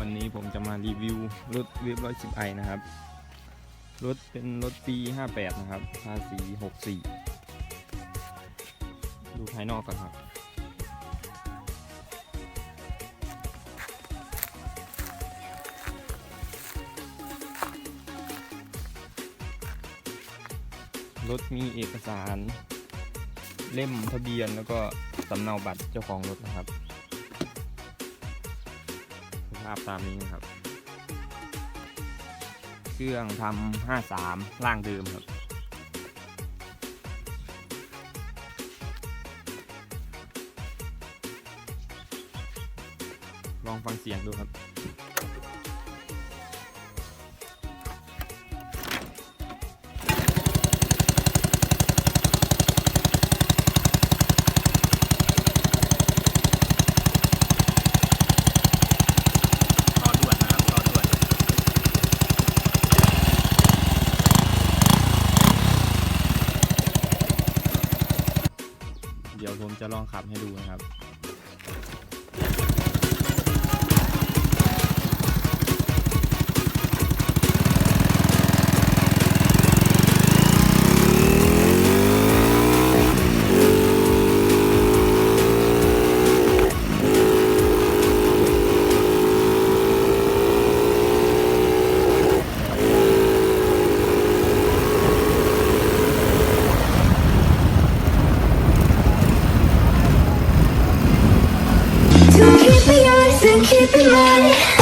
วันนี้ผมจะมารีวิวรถเวฟร้อยสิบไอนะครับ รถเป็นรถปี58นะครับ ภาษี64ดูภายนอกก่อนครับ รถมีเอกสาร เล่มทะเบียนแล้วก็สำเนาบัตรเจ้าของรถนะครับ ภาพตามนี้นะครับ เครื่องทำ53ล่างเดิมครับลองฟังเสียงดูครับ ยวผมจะลองขับให้ดูนะครับ keep it light.